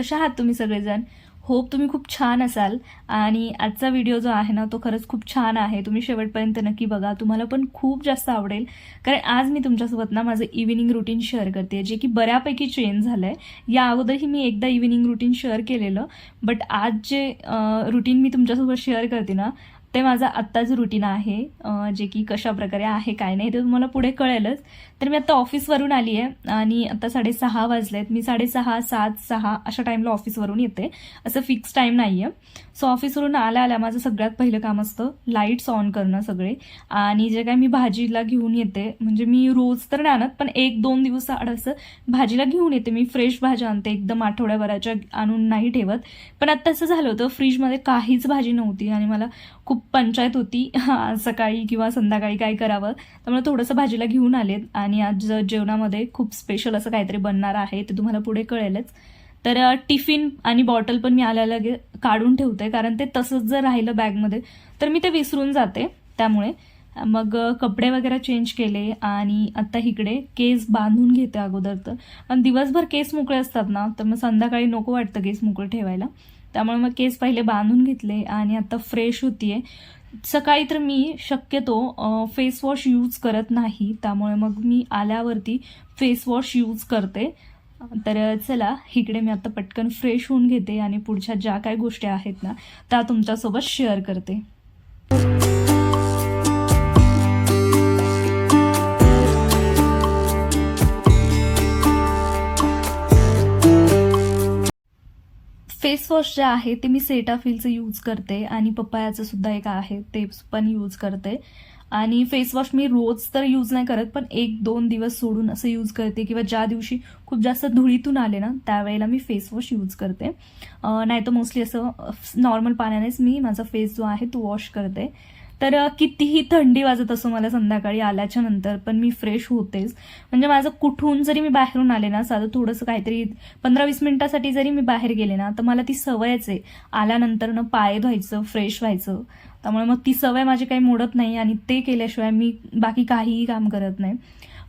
कशा आहात तुम्ही सगळेजण? होप तुम्ही खूप छान असाल. आणि आजचा व्हिडिओ जो आहे ना तो खरंच खूप छान आहे. तुम्ही शेवटपर्यंत नक्की बघा. तुम्हाला पण खूप जास्त आवडेल. कारण आज मी तुमच्यासोबत ना माझं इव्हिनिंग रुटीन शेअर करते जे की बऱ्यापैकी चेंज झालं आहे या अगोदरही मी एकदा इव्हिनिंग रुटीन शेअर केलेलं. बट आज जे रुटीन मी तुमच्यासोबत शेअर करते ना ते माझं आत्ताचं रुटीन आहे. जे की कशा प्रकारे आहे काय नाही ते तुम्हाला पुढे कळेलच. तर मी आता ऑफिसवरून आली आहे आणि आता साडेसहा वाजले आहेत मी साडेसहा सात सहा अशा टाईमला ऑफिसवरून येते. असं फिक्स टाईम नाही आहे सो ऑफिसवरून आल्या आल्या माझं सगळ्यात पहिलं काम असतं लाईट्स ऑन करणं सगळे. आणि जे काय मी भाजीला घेऊन येते म्हणजे मी रोज तर नाही आणत पण एक दोन दिवस आड असं भाजीला घेऊन येते. मी फ्रेश भाज्या आणते एकदम आठवड्याभराच्या आणून नाही ठेवत. पण आता असं झालं होतं फ्रीजमध्ये काहीच भाजी नव्हती आणि मला खूप पंचायत होती. सकाळी किंवा संध्याकाळी काय करावं. त्यामुळे थोडंसं भाजीला घेऊन आलेत आणि आणि आज जेवणामध्ये खूप स्पेशल असं काहीतरी बनणार आहे ते तुम्हाला पुढे कळेलच. तर टिफिन आणि बॉटल पण मी आल्या लगे काढून ठेवते कारण ते तसंच जर राहिलं बॅगमध्ये तर मी ते विसरून जाते. त्यामुळे मग कपडे वगैरे चेंज केले आणि आता इकडे केस बांधून घेते अगोदर तर. पण दिवसभर केस मोकळे असतात ना तर मग संध्याकाळी नको वाटतं केस मोकळे ठेवायला. त्यामुळे मग केस पहिले बांधून घेतले आणि आता फ्रेश होतीये. सकाळी तर मी शक्यतो फेस वॉश यूज करत नाही. त्यामुळे मग मी आल्यावरती फेस वॉश यूज करते. तर चला इकडे मी आता पटकन फ्रेश होऊन घेते आणि पुढच्या ज्या काही गोष्टी आहेत ना त्या तुमच्यासोबत शेअर करते. फेस वॉश जे आहे ते मी सेटाफिलचं यूज करते आणि पप्पायाचं सुद्धा एक आहे ते पण यूज करते. आणि फेस वॉश मी रोज तर यूज नाही करत पण एक दोन दिवस सोडून असं यूज करते किंवा ज्या दिवशी खूप जास्त धुळीतून आले ना त्यावेळेला मी फेस वॉश यूज करते. नाही तर मोस्टली असं नॉर्मल पाण्यानेच मी माझा फेस जो आहे तो वॉश करते. तर कितीही थंडी वाजत असो मला संध्याकाळी आल्याच्यानंतर पण मी फ्रेश होतेच. म्हणजे माझं कुठून जरी मी बाहेरून आले ना साधं थोडंसं काहीतरी पंधरा वीस मिनिटासाठी जरी मी बाहेर गेले ना तर मला ती सवयच आहे. आल्यानंतर ना पाय धुवायचं फ्रेश व्हायचं. त्यामुळे मग ती सवय माझी काही मोडत नाही आणि ते केल्याशिवाय मी बाकी काहीही काम करत नाही.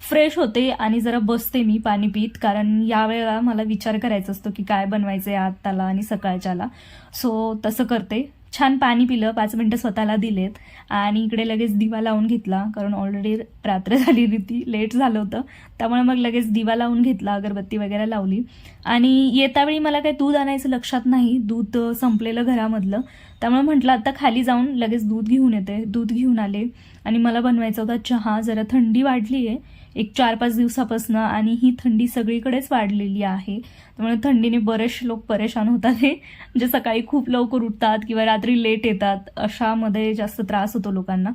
फ्रेश होते आणि जरा बसते मी पाणी पित कारण यावेळेला मला विचार करायचा असतो की काय बनवायचं आहे आत्ताला आणि सकाळच्याला. सो तसं करते. छान पाणी पिलं पाच मिनटं स्वतःला दिलेत. आणि इकडे लगेच दिवा लावून घेतला कारण ऑलरेडी रात्र झालेली ती लेट झालं होतं. त्यामुळे मग लगेच दिवा लावून घेतला अगरबत्ती वगैरे लावली. आणि येतावेळी मला काही दूध आणायचं लक्षात नाही दूध संपलेलं घरामधलं. त्यामुळे म्हटलं आता खाली जाऊन लगेच दूध घेऊन येते. दूध घेऊन आले आणि मला बनवायचा होता चहा जरा थंडी वाढली आहे एक चार पाच दिवसापासून आणि ही थंडी सगळीकडेच वाढलेली आहे. त्यामुळे थंडीने बरेचसे लोक परेशान होतात हे. म्हणजे सकाळी खूप लवकर उठतात किंवा रात्री लेट येतात अशामध्ये जास्त त्रास होतो लोकांना.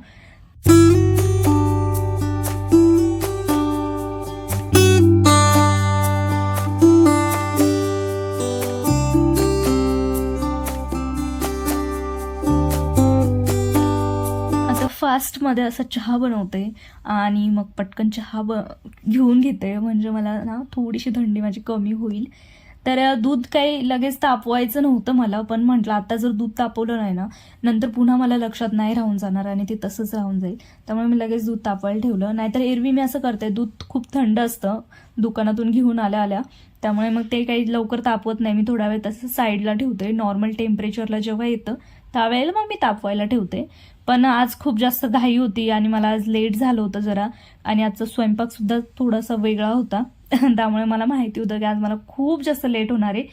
फास्टमध्ये असा चहा बनवते आणि मग पटकन चहा ब घेऊन घेते. म्हणजे मला ना थोडीशी थंडी माझी कमी होईल. तर दूध काही लगेच तापवायचं नव्हतं मला पण म्हटलं आता जर दूध तापवलं नाही ना नंतर पुन्हा मला लक्षात नाही राहून जाणार आणि ते तसंच राहून जाईल. त्यामुळे मी लगेच दूध तापवायला ठेवलं. नाहीतर एरवी मी असं करते दूध खूप थंड असतं दुकानातून घेऊन आल्या आल्या. त्यामुळे मग ते काही लवकर तापवत नाही. मी थोडा वेळ तसं साईडला ठेवते. नॉर्मल टेम्परेचरला जेव्हा येतं त्यावेळेला मग मी तापवायला ठेवते. पण आज खूप जास्त घाई होती आणि मला आज लेट झालं होतं जरा. आणि आजचा स्वयंपाक सुद्धा थोडासा वेगळा होता. त्यामुळे मला माहिती होतं की आज मला खूप जास्त लेट होणार आहे.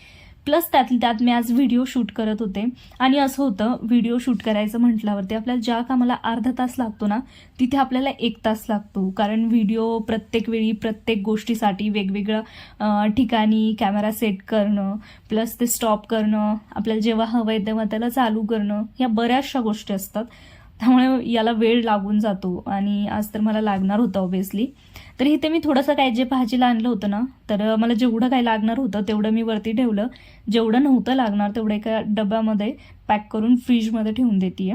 प्लस त्यात त्यात मी आज व्हिडिओ शूट करत होते. आणि असं होतं व्हिडिओ शूट करायचं म्हटल्यावरती आपल्याला ज्या कामाला अर्धा तास लागतो ना तिथे आपल्याला एक तास लागतो. कारण व्हिडिओ प्रत्येक वेळी प्रत्येक गोष्टीसाठी वेगवेगळं ठिकाणी कॅमेरा सेट करणं प्लस ते स्टॉप करणं आपल्याला जेव्हा हवं आहे तेव्हा त्याला चालू करणं ह्या बऱ्याचशा गोष्टी असतात. त्यामुळे याला वेळ लागून जातो आणि आज तर मला लागणार होतं ऑब्विसली तर इथे मी थोडंसं काय जे भाजीला आणलं होतं ना तर मला जेवढं काय लागणार होतं तेवढं मी वरती ठेवलं. जेवढं नव्हतं लागणार तेवढं एका डब्यामध्ये पॅक करून फ्रीजमध्ये ठेवून देते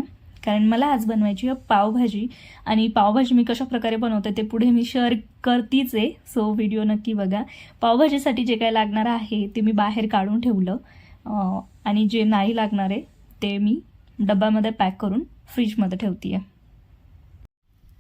कारण मला आज बनवायची आहे पावभाजी आणि पावभाजी मी कशा प्रकारे बनवते ते पुढे मी शेअर करतीच आहे. सो व्हिडिओ नक्की बघा. पावभाजीसाठी जे काय लागणार आहे ते मी बाहेर काढून ठेवलं. आणि जे नाही लागणार आहे ते मी डब्यामध्ये पॅक करून फ्रीजमध्ये ठेवते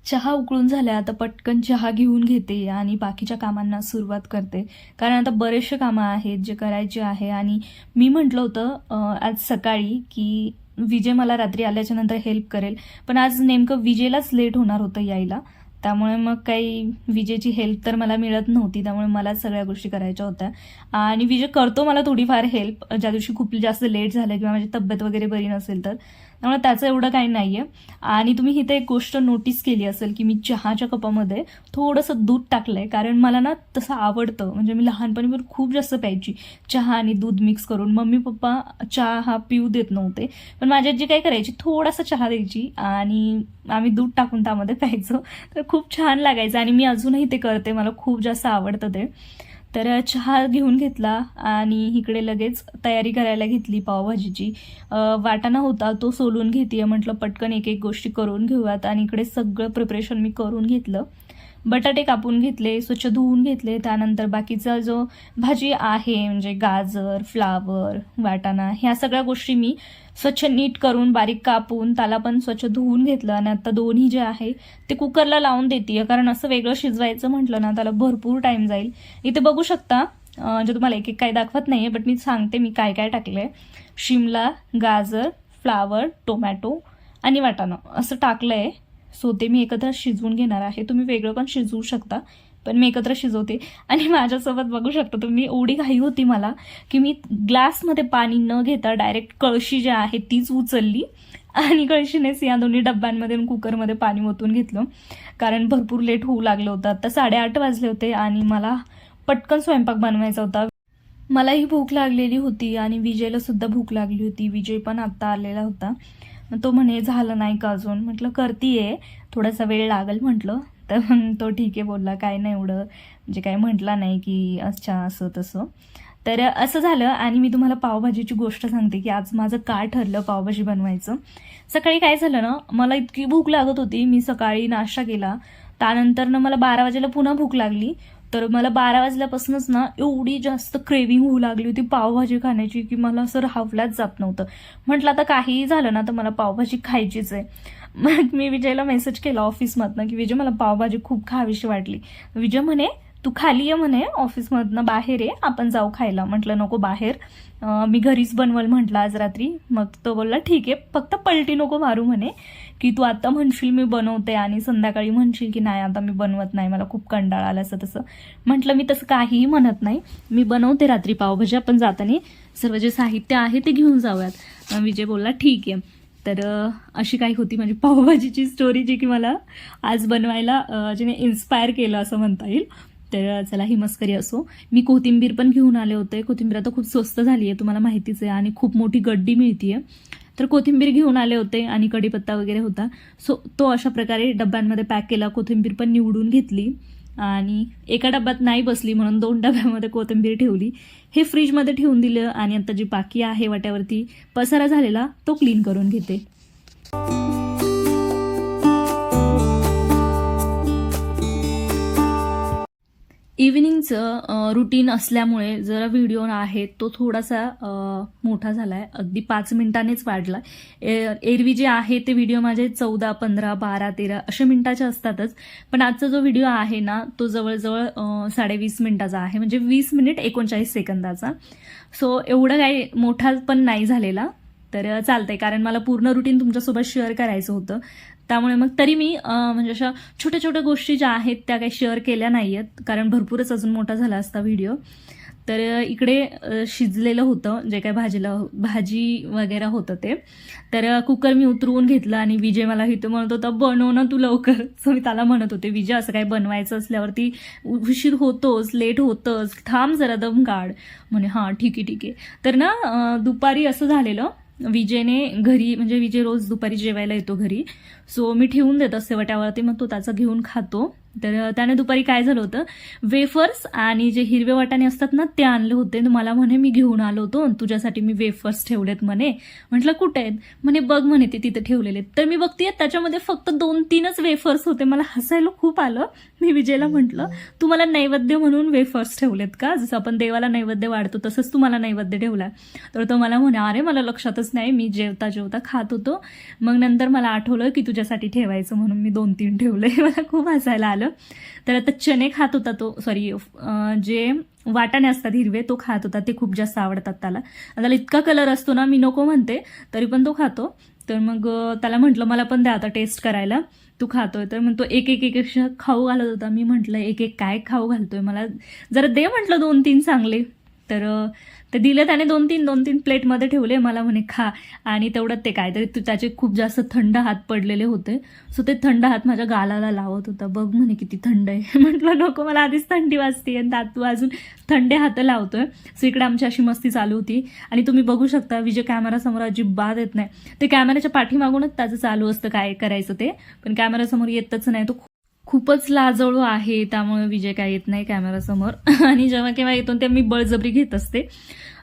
चहा उकळून झाल्या आता पटकन चहा घेऊन घेते आणि बाकीच्या कामांना सुरुवात करते. कारण आता बरेचसे कामं आहेत जे करायचे आहे आणि मी म्हटलं होतं आज सकाळी की विजय मला रात्री आल्याच्यानंतर हेल्प करेल. पण आज नेमकं विजयलाच लेट होणार होतं यायला. त्यामुळे मग काही विजेची हेल्प तर मला मिळत नव्हती. त्यामुळे मला सगळ्या गोष्टी करायच्या होत्या. आणि विजय करतो मला थोडीफार हेल्प ज्या दिवशी खूप जास्त लेट झालं किंवा माझी तब्येत वगैरे बरी नसेल तर. त्यामुळे त्याचं एवढं काही नाही आहे आणि तुम्ही इथे एक गोष्ट नोटीस केली असेल की मी चहाच्या कपामध्ये थोडंसं दूध टाकलं आहे कारण मला ना तसं आवडतं. म्हणजे मी लहानपणी पण खूप जास्त प्यायची. चहा आणि दूध मिक्स करून. मम्मी पप्पा चहा हा पिऊ देत नव्हते. पण माझी आजी काय करायची? थोडासा चहा द्यायची. आणि आम्ही दूध टाकून त्यामध्ये प्यायचो. तर खूप छान लागायचं. आणि मी अजूनही ते करते. मला खूप जास्त आवडतं ते. तर चहा घेऊन घेतला आणि इकडे लगेच तयारी करायला घेतली पावभाजीची. वाटाणा होता तो सोलून घेते म्हटलं पटकन एक एक गोष्टी करून घेऊयात. आणि इकडे सगळं प्रिपरेशन मी करून घेतलं. बटाटे कापून घेतले स्वच्छ धुवून घेतले. त्यानंतर बाकीचा जो भाजी आहे म्हणजे गाजर फ्लावर वाटाणा ह्या सगळ्या गोष्टी मी स्वच्छ नीट करून बारीक कापून त्याला पण स्वच्छ धुवून घेतलं. आणि आता दोन्ही जे आहे ते कुकरला लावून देते कारण असं वेगळं शिजवायचं म्हटलं ना त्याला भरपूर टाईम जाईल. इथे बघू शकता जे तुम्हाला एक एक काही दाखवत नाही आहे बट मी सांगते मी काय काय टाकलं आहे शिमला गाजर फ्लावर टोमॅटो आणि वाटाणा. असं टाकलं आहे सो ते मी एकत्र शिजवून घेणार आहे. तुम्ही वेगळं पण शिजवू शकता पण मी एकत्र शिजवते. आणि माझ्यासोबत बघू शकता तुम्ही एवढी घाई होती मला की मी ग्लासमध्ये पाणी न घेता डायरेक्ट कळशी जी आहे तीच उचलली आणि कळशीनेच या दोन्ही डब्यांमध्ये कुकरमध्ये पाणी ओतून घेतलं. कारण भरपूर लेट होऊ लागलं होतं. आता साडेआठ वाजले होते आणि मला पटकन स्वयंपाक बनवायचा होता. मलाही भूक लागलेली होती आणि विजयला सुद्धा भूक लागली होती. विजय पण आत्ता आलेला होता. मग तो म्हणे झालं नाही का अजून? म्हटलं करतीये. थोडासा वेळ लागेल म्हटलं. तर मग तो ठीक आहे बोलला काय नाही एवढं. म्हणजे काय म्हटला नाही की अच्छा असं तसं. तर असं झालं आणि मी तुम्हाला पावभाजीची गोष्ट सांगते की आज माझं काय ठरलं पावभाजी बनवायचं. सकाळी काय झालं ना मला इतकी भूक लागत होती. मी सकाळी नाश्ता केला. त्यानंतर ना मला बारा वाजेला पुन्हा भूक लागली. तर मला बारा वाजल्यापासूनच ना एवढी जास्त क्रेविंग होऊ लागली होती पावभाजी खाण्याची की मला असं राहवल्याच जात नव्हतं. म्हटलं आता काहीही झालं ना तर मला पावभाजी खायचीच आहे. मग मी विजयला मेसेज केला ऑफिसमधनं की विजय मला पावभाजी खूप खावीशी वाटली. विजय म्हणे तू खाली ये म्हणे ऑफिसमधनं बाहेर ये आपण जाऊ खायला. म्हटलं नको बाहेर. मी घरीच बनवल म्हटलं आज रात्री. मग तो बोलला ठीक आहे फक्त पलटी नको मारू म्हणे की तू आता म्हणशील मी बनवते आणि संध्याकाळी म्हणशील की नाही आता मी बनवत नाही मला खूप कंटाळा आला असं तसं. म्हटलं मी तसं काहीही म्हणत नाही. मी बनवते रात्री पावभाजी आपण जाताना सर्व जे साहित्य आहे ते घेऊन जाऊयात. विजय बोलला ठीक आहे. तर अशी काही होती माझी पावभाजीची स्टोरी जी की मला आज बनवायला जिने इन्स्पायर केलं असं म्हणता येईल. तर चला ही मस्करी असो. मी कोथिंबीर पण घेऊन आले होते. कोथिंबीर आता खूप स्वस्त झाली आहे तुम्हाला माहितीच आहे आणि खूप मोठी गड्डी मिळतीये. तर कोथिंबीर घेऊन आले होते आणि कढीपत्ता वगैरे होता. सो तो अशा प्रकारे डब्यांमध्ये पॅक केला कोथिंबीर पण निवडून घेतली. आणि एका डब्यात नाही बसली म्हणून दोन डब्यामध्ये कोथिंबीर ठेवली. हे फ्रीजमध्ये ठेवून दिलं आणि आता जी बाकी आहे वाट्यावरती पसारा झालेला तो क्लीन करून घेते. इव्हिनिंगचं रुटीन असल्यामुळे जरा व्हिडिओ आहे तो थोडासा मोठा झाला आहे अगदी पाच मिनिटांनीच वाढला. एरवी जे आहे ते व्हिडिओ माझे चौदा पंधरा बारा तेरा अशा मिनिटाचे असतातच. पण आजचा जो व्हिडिओ आहे ना तो जवळजवळ साडेवीस मिनिटाचा आहे. म्हणजे वीस मिनिट एकोणचाळीस सेकंदाचा. सो एवढं काही मोठा पण नाही झालेला. तर चालतंय. कारण मला पूर्ण रुटीन तुमच्यासोबत शेअर करायचं होतं. त्यामुळे मग तरी मी म्हणजे अशा छोट्या छोट्या गोष्टी ज्या आहेत त्या काही शेअर केल्या नाही आहेत कारण भरपूरच अजून मोठा झाला असता व्हिडिओ तर इकडे शिजलेलं होतं. जे काय भाजीला भाजी वगैरे होतं ते. तर कुकर मी उतरवून घेतलं आणि विजय मला इथं म्हणत होता बनव ना तू लवकर. सो मी त्याला म्हणत होते विजय असं काही बनवायचं असल्यावरती उशीर होतोच लेट होतंच थांब जरा दम काढ. म्हणे हां ठीक आहे ठीक आहे. तर ना दुपारी असं झालेलं विजयने घरी म्हणजे विजय रोज दुपारी जेवायला येतो घरी. सो मी ठेवून देत असते वट्यावरती मग तो त्याचा घेऊन खातो. तर त्याने दुपारी काय झालं होतं? वेफर्स आणि जे हिरवे वाटाणे असतात ना ते आणले होते. मला म्हणे मी घेऊन आलो होतो आणि तुझ्यासाठी मी वेफर्स ठेवलेत म्हणे. म्हटलं कुठे आहेत? म्हणे बघ म्हणे ते तिथे ठेवलेले आहेत. तर मी बघते त्याच्यामध्ये फक्त दोन तीनच वेफर्स होते. मला हसायला खूप आलं. मी विजयला म्हटलं तू मला नैवेद्य म्हणून वेफर्स ठेवलेत का? जसं आपण देवाला नैवेद्य वाढतो तसंच तू मला नैवेद्य ठेवला. तर तो मला म्हणे अरे मला लक्षातच नाही. मी जेवता जेवता खात होतो. मग नंतर मला आठवलं की तुझ्यासाठी ठेवायचं म्हणून मी दोन तीन ठेवले. मला खूप हसायला आलं. तर आता चणे खात होता तो सॉरी जे वाटाणे असतात हिरवे तो खात होता. ते खूप जास्त आवडतात त्याला. त्याला इतका कलर असतो ना मी नको म्हणते तरी पण तो खातो. तर मग त्याला म्हटलं मला पण द्या आता टेस्ट करायला. तू खातोय. तर मग तो एक एक एक एक खाऊ घालत होता. मी म्हटलं एक एक काय खाऊ घालतोय? मला जरा दे म्हटलं दोन तीन चांगले. तर तर दिलं दिले त्याने दोन तीन दोन तीन प्लेटमध्ये ठेवले. मला म्हणे खा. आणि तेवढंच ते काय तू- त्याचे खूप जास्त थंड हात पडलेले होते. सो ते थंड हात माझ्या गालाला लावत होता. बघ म्हणे किती थंड आहे. म्हटलं नको मला आधीच थंडी वाजते आणि त्यात तू अजून थंडे हात लावतोय. सो इकडे आमची अशी मस्ती चालू होती. आणि तुम्ही बघू शकता विजय कॅमेरासमोर अजिबात येत नाही. ते कॅमेऱ्याच्या पाठीमागूनच त्याचं चालू असतं काय करायचं ते. पण कॅमेरासमोर येतच नाही. तो खूपच लाजळू आहे त्यामुळे विजय काय येत नाही कॅमेरासमोर आणि जेव्हा केव्हा येतो तेव्हा मी बळजबरी घेत असते.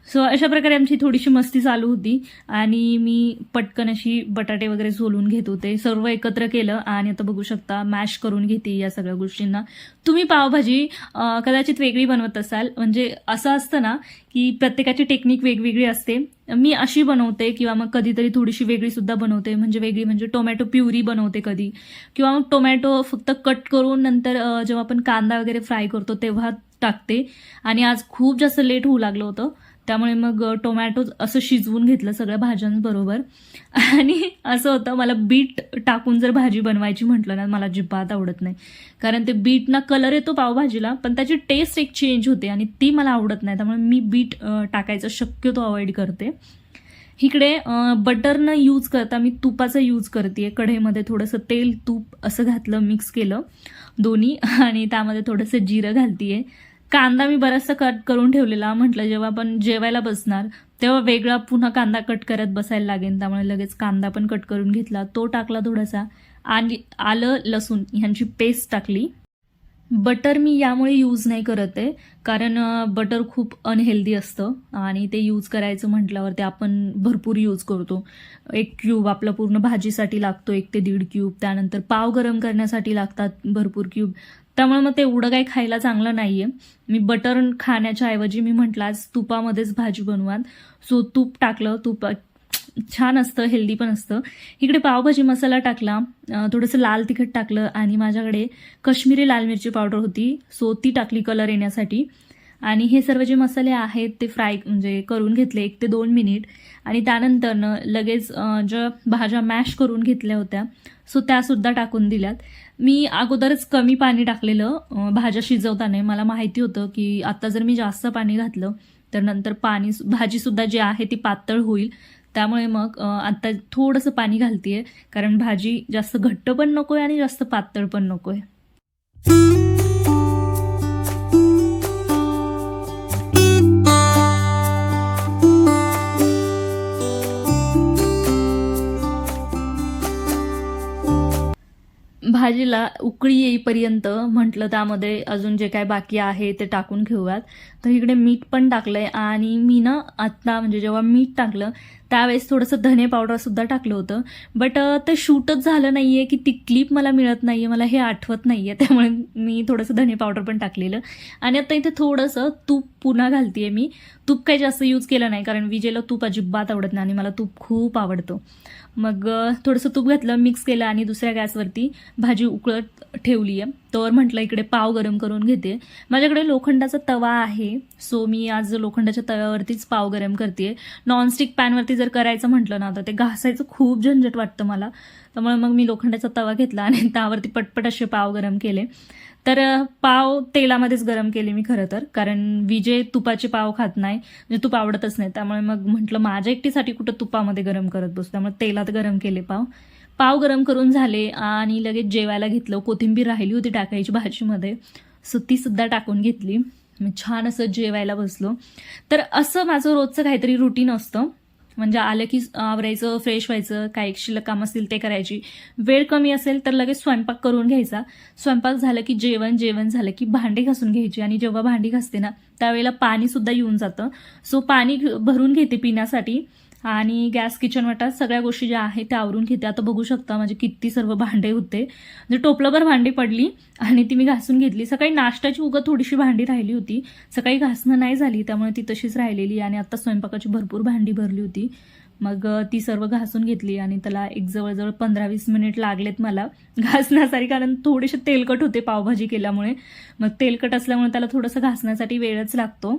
सो अशा प्रकारे आमची थोडीशी मस्ती चालू होती आणि मी पटकन अशी बटाटे वगैरे सोलून घेत होते. सर्व एकत्र केलं आणि आता बघू शकता मॅश करून घेते या सगळ्या गोष्टींना. तुम्ही पावभाजी कदाचित वेगळी बनवत असाल. म्हणजे असं असतं ना की प्रत्येकाची टेक्निक वेगवेगळी असते. मी अशी बनवते किंवा मग कधीतरी थोडीशी वेगळी सुद्धा बनवते. म्हणजे वेगळी म्हणजे टोमॅटो प्युरी बनवते कधी. किंवा मग टोमॅटो फक्त कट करून नंतर जेव्हा आपण कांदा वगैरे फ्राय करतो तेव्हा टाकते. आणि आज खूप जास्त लेट होऊ लागलं होतं. त्यामुळे मग अ, टोमॅटो असं शिजवून घेतलं सगळ्या भाज्यांबरोबर. आणि असं होतं मला बीट टाकून जर भाजी बनवायची म्हटलं ना मला अजिबात आवडत नाही. कारण ते बीटना कलर येतो पावभाजीला पण त्याची टेस्ट एक चेंज होते आणि ती मला आवडत नाही. त्यामुळे मी बीट टाकायचं शक्यतो अवॉइड करते. इकडे बटर न यूज करता मी तुपाचा यूज करते कढईमध्ये थोडंसं तेल तूप असं घातलं मिक्स केलं दोन्ही. आणि त्यामध्ये थोडंसं जिरं घालतीये. कांदा मी बराचसा कट करून ठेवलेला म्हटलं जेव्हा आपण जेवायला बसणार तेव्हा वेगळा पुन्हा कांदा कट करत बसायला लागेल त्यामुळे लगेच कांदा पण कट करून घेतला. तो टाकला थोडासा. आणि आलं लसूण ह्यांची पेस्ट टाकली. बटर मी यामुळे यूज नाही करत आहे कारण बटर खूप अनहेल्दी असतं. आणि ते यूज करायचं म्हटल्यावर ते आपण भरपूर यूज करतो. एक क्यूब आपलं पूर्ण भाजीसाठी लागतो एक ते दीड क्यूब त्यानंतर पाव गरम करण्यासाठी लागतात भरपूर क्यूब त्यामुळे मग ते एवढं काही खायला चांगलं नाही आहे मी बटर खाण्याच्या ऐवजी मी म्हटलं आज तुपामध्येच भाजी बनवाल सो तूप टाकलं तूप छान असतं हेल्दी पण असतं. इकडे पावभाजी मसाला टाकला थोडंसं लाल तिखट टाकलं आणि माझ्याकडे कश्मीरी लाल मिरची पावडर होती. सो ती टाकली कलर येण्यासाठी. आणि हे सर्व जे मसाले आहेत ते फ्राय म्हणजे करून घेतले एक ते दोन मिनिट आणि त्यानंतरनं लगेच ज्या भाज्या मॅश करून घेतल्या होत्या सो त्यासुद्धा टाकून दिल्यात. मी अगोदरच कमी पाणी टाकलेलं भाज्या शिजवताना. मला माहिती होतं की आत्ता जर मी जास्त पाणी घातलं तर नंतर पाणी भाजीसुद्धा जी आहे ती पातळ होईल. त्यामुळे मग आत्ता थोडंसं पाणी घालते आहे कारण भाजी जास्त घट्ट पण नको आहे आणि जास्त पातळ पण नको आहे भाजीला उकळी येईपर्यंत म्हटलं त्यामध्ये अजून जे काय बाकी आहे ते टाकून घेऊयात. तर इकडे मीठ पण टाकलंय आणि मी ना आत्ता म्हणजे जेव्हा मीठ टाकलं त्यावेळेस थोडंसं धने पावडरसुद्धा टाकलं होतं. बट ते शूटच झालं नाही आहे की ती क्लिप मला मिळत नाही आहे मला हे आठवत नाही आहे त्यामुळे मी थोडंसं धने पावडर पण टाकलेलं. आणि आता इथे थोडंसं तूप पुन्हा घालते आहे मी. तूप काही जास्त यूज केलं नाही कारण विजेला तूप अजिबात आवडत नाही आणि मला तूप खूप आवडतं. मग थोडंसं तूप घातलं मिक्स केलं आणि दुसऱ्या गॅसवरती भाजी उकळत ठेवली आहे तर म्हटलं इकडे पाव गरम करून घेते. माझ्याकडे लोखंडाचा तवा आहे. सो मी आज लोखंडाच्या तव्यावरतीच पाव गरम करते नॉनस्टिक पॅनवरती जर करायचं म्हटलं ना तर ते घासायचं खूप झंझट वाटतं मला. त्यामुळे मग मी लोखंडाचा तवा घेतला आणि त्यावरती पटपट असे पाव गरम केले. तर पाव तेलामध्येच गरम केले मी खरं तर. कारण विजय तुपाचे पाव खात नाही. म्हणजे तूप आवडतच नाही. त्यामुळे मग म्हटलं माझ्या एकटीसाठी कुठं तुपामध्ये गरम करत बसतो त्यामुळे तेलात गरम केले पाव. पाव गरम करून झाले आणि लगेच जेवायला घेतलं. कोथिंबीर राहिली होती टाकायची भाजीमध्ये. सो तीसुद्धा टाकून घेतली. मी छान असं जेवायला बसलो. तर असं माझं रोजचं काहीतरी रुटीन असतं. म्हणजे आलं की आवरायचं फ्रेश व्हायचं काय शिल्लक काम असतील ते करायची. वेळ कमी असेल तर लगेच स्वयंपाक करून घ्यायचा. स्वयंपाक झालं की जेवण जेवण झालं की भांडी घासून घ्यायची. आणि जेव्हा भांडी घासते ना त्यावेळेला पाणीसुद्धा येऊन जातं. सो पाणी घ- भरून घेते पिण्यासाठी. आणि गॅस किचन वाटा सगळ्या गोष्टी ज्या आहेत त्या आवरून घेते. आता बघू शकता म्हणजे किती सर्व भांडे होते. म्हणजे टोपलभर भांडी पडली आणि ती मी घासून घेतली. सकाळी नाश्त्याची उगं थोडीशी भांडी राहिली होती. सकाळी घासणं नाही झाली त्यामुळे ती तशीच राहिलेली आणि आत्ता स्वयंपाकाची भरपूर भांडी भरली होती. मग ती सर्व घासून घेतली आणि त्याला एक जवळजवळ पंधरा वीस मिनिट लागलेत मला घासण्यासाठी कारण थोडेसे तेलकट होते पावभाजी केल्यामुळे. मग तेलकट असल्यामुळे त्याला थोडंसं घासण्यासाठी वेळच लागतो.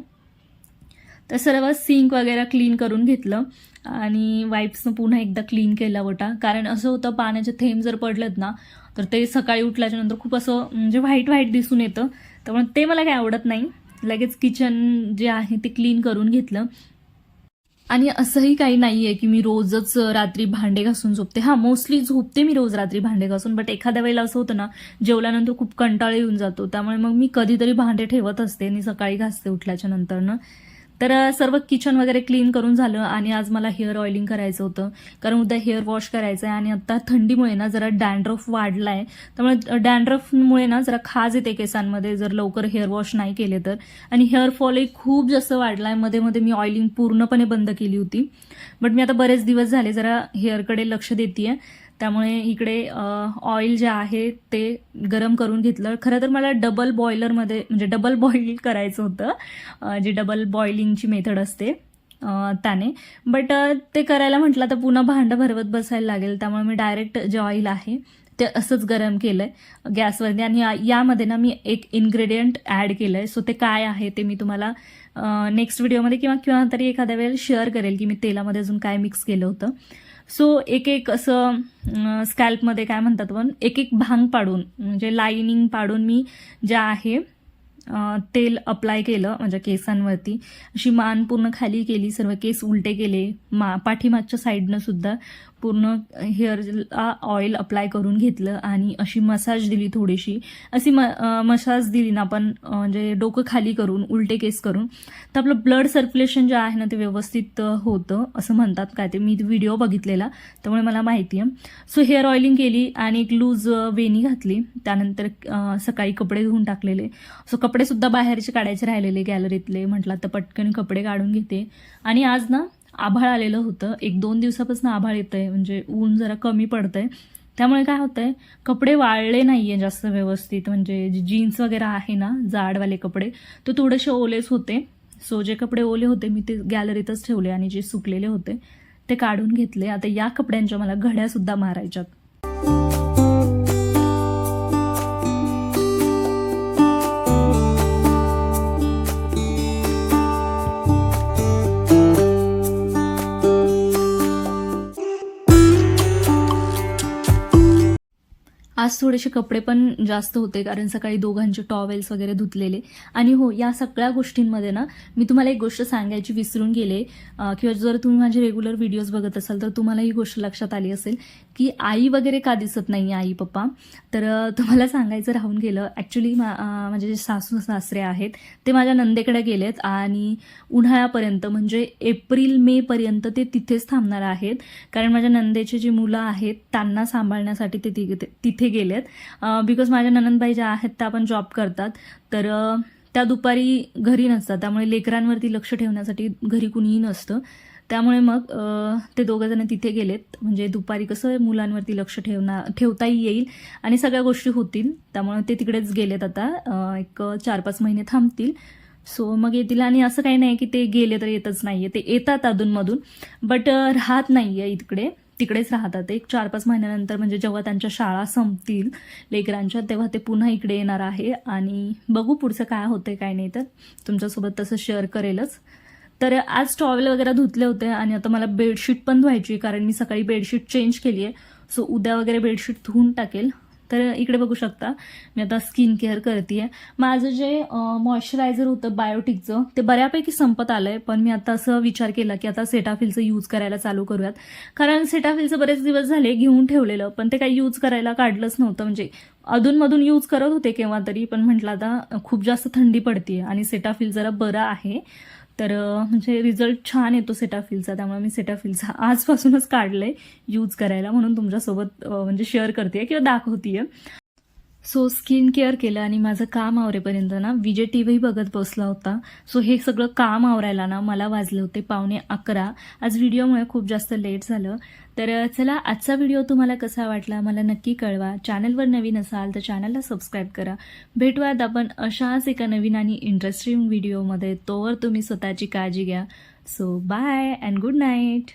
तर सर्व सिंक वगैरे क्लीन करून घेतलं आणि वाईप्सनं पुन्हा एकदा क्लीन केला वटा. कारण असं होतं पाण्याचे थेंब जर पडलेत ना तर ते सकाळी उठल्याच्या नंतर खूप असं म्हणजे व्हाईट व्हाईट दिसून येतं. त्यामुळे ते मला काही आवडत नाही. लगेच किचन जे आहे ते क्लीन करून घेतलं. आणि असंही काही नाही आहे की मी रोजच रात्री भांडे घासून झोपते. हां मोस्टली झोपते मी रोज रात्री भांडे घासून बट एखाद्या वेळेला असं होतं ना जेवल्यानंतर खूप कंटाळा येऊन जातो. त्यामुळे मग मी कधीतरी भांडे ठेवत असते आणि सकाळी घासते उठल्याच्या नंतरनं. तर सर्व किचन वगैरे क्लीन करून झालं आणि आज मला हेअर ऑइलिंग करायचं होतं. कारण उद्या हेअर वॉश करायचं आहे आणि आत्ता थंडीमुळे ना जरा डॅन्ड्रफ वाढला आहे त्यामुळे डॅन्ड्रफमुळे ना जरा खाज येते केसांमध्ये जर लवकर हेअर वॉश नाही केले तर. आणि हेअर फॉलही खूप जास्त वाढला आहे मध्ये मध्ये मी ऑइलिंग पूर्णपणे बंद केली होती. बट मी आता बरेच दिवस झाले जरा हेअरकडे लक्ष देते त्यामुळे इकडे ऑइल जे आहे ते गरम करून घेतलं. खरं तर मला डबल बॉयलरमध्ये म्हणजे डबल बॉईल करायचं होतं. जे जी डबल बॉइलिंगची मेथड असते त्याने. बट ते करायला म्हटलं तर पुन्हा भांडं भरवत बसायला लागेल. त्यामुळे मी डायरेक्ट जे ऑइल आहे ते असंच गरम केलं आहे गॅसवरती आणि या- यामध्ये ना मी एक इन्ग्रेडियंट ॲड केलं आहे सो ते काय आहे ते मी तुम्हाला नेक्स्ट व्हिडिओमध्ये किंवा किंवा तरी एखाद्या वेळेला शेअर करेल की मी तेलामध्ये अजून काय मिक्स केलं होतं. सो एक एक असं स्कॅल्पमध्ये काय म्हणतात पण एक एक भांग पाडून म्हणजे लाईनिंग पाडून मी ज्या आहे तेल अप्लाय केलं म्हणजे केसांवरती. अशी मान पूर्ण खाली केली सर्व केस उलटे केले मा पाठीमागच्या साईडनं सुद्धा. पूर्ण हेअरला ऑइल अप्लाय करून घेतलं आणि अशी मसाज दिली थोडीशी. अशी म मसाज दिली ना आपण म्हणजे डोकं खाली करून उलटे केस करून. तर आपलं ब्लड सर्क्युलेशन जे आहे ना ते व्यवस्थित होतं असं म्हणतात काय ते. मी व्हिडिओ बघितलेला त्यामुळे मला माहिती आहे सो हेअर ऑइलिंग केली आणि एक लूज वेणी घातली. त्यानंतर सकाळी कपडे धुवून टाकलेले. सो कपडेसुद्धा बाहेरचे काढायचे राहिलेले गॅलरीतले म्हटलं तर पटकन कपडे काढून घेते. आणि आज ना आभाळ आलेलं होतं. एक दोन दिवसापासून आभाळ येतंय. म्हणजे ऊन जरा कमी पडतंय. त्यामुळे काय होतंय कपडे वाळले नाहीये जास्त व्यवस्थित. म्हणजे जीन्स वगैरे आहे ना जाडवाले कपडे ते थोडेसे ओलेच होते. सो जे कपडे ओले होते मी ते गॅलरीतच ठेवले आणि जे सुकलेले होते ते काढून घेतले. आता या कपड्यांच्या मला घड्यासुद्धा मारायच्यात. आज थोडेसे कपडे पण जास्त होते कारण सकाळी दोघांचे टॉवेल्स वगैरे धुतलेले. आणि हो या सगळ्या गोष्टींमध्ये ना मी तुम्हाला एक गोष्ट सांगायची विसरून गेले. किंवा जर तुम्ही माझे रेग्युलर व्हिडिओज बघत असाल तर तुम्हाला ही गोष्ट लक्षात आली असेल की आई वगैरे का दिसत नाही आई पप्पा? तर तुम्हाला सांगायचं राहून गेलं ॲक्च्युली माझे जे सासू सासरे आहेत ते माझ्या नंदेकडे गेलेत आणि उन्हाळ्यापर्यंत म्हणजे एप्रिल मे पर्यंत ते तिथेच थांबणार आहेत. कारण माझ्या नंदेची जी मुलं आहेत त्यांना सांभाळण्यासाठी ते तिथे गेलेत. बिकॉज माझ्या ननंदबाई ज्या आहेत त्या पण जॉब करतात. तर त्या दुपारी घरी नसतात. त्यामुळे लेकरांवरती लक्ष ठेवण्यासाठी घरी कुणीही नसतं. त्यामुळे मग ते दोघंजणं तिथे गेलेत. म्हणजे दुपारी कसं मुलांवरती लक्ष ठेवणार ठेवताही येईल. आणि सगळ्या गोष्टी होतील. त्यामुळे ते तिकडेच गेलेत आता. एक चार पाच महिने थांबतील. सो मग येतील. आणि असं काही नाही की ते गेले तर येतच नाही आहे ते येतात अधूनमधून. बट राहत नाही आहे इकडे. तिकडेच राहतात. एक चार पाच महिन्यानंतर म्हणजे जेव्हा त्यांच्या शाळा संपतील लेकरांच्या तेव्हा ते पुन्हा इकडे येणार आहे. आणि बघू पुढचं काय होतं काय नाही तर. तुमच्यासोबत तसं शेअर करेलच. तर आज टॉवेल वगैरे धुतले होते आणि आता मला बेडशीट पण धुवायची कारण मी सकाळी बेडशीट चेंज केली आहे. सो उद्या वगैरे बेडशीट धुवून टाकेल. तर इकडे बघू शकता मी आता स्किन केअर करते माझं जे मॉइश्चरायझर होतं बायोटिकचं ते बऱ्यापैकी संपत आलंय पण मी आता असं विचार केला की आता सेटाफिलचं यूज करायला चालू करूयात. कारण सेटाफिलचं बरेच दिवस झाले घेऊन ठेवलेलं पण ते काही यूज करायला काढलंच नव्हतं. म्हणजे अधूनमधून यूज करत होते केव्हा तरी पण म्हटलं आता खूप जास्त थंडी पडते आणि सेटाफिल जरा बरं आहे. तर म्हणजे रिझल्ट छान येतो सेटाफिलचा त्यामुळे मी सेटाफिलचा आजपासूनच काढलंय यूज करायला म्हणून तुमच्यासोबत म्हणजे शेअर करते किंवा दाखवते सो स्किन केअर केलं आणि माझं काम आवरेपर्यंत ना विजय टी व्ही बघत बसला होता. सो हे सगळं काम आवरायला ना मला वाजले होते पावणे अकरा. आज व्हिडिओमुळे खूप जास्त लेट झालं. तर चला आजचा व्हिडिओ तुम्हाला कसा वाटला मला नक्की कळवा. चॅनलवर नवीन असाल तर चॅनलला सबस्क्राईब करा. भेटूयात आपण अशाच एका नवीन आणि इंटरेस्टिंग व्हिडिओमध्ये तोवर तुम्ही स्वतःची काळजी घ्या. So bye and good night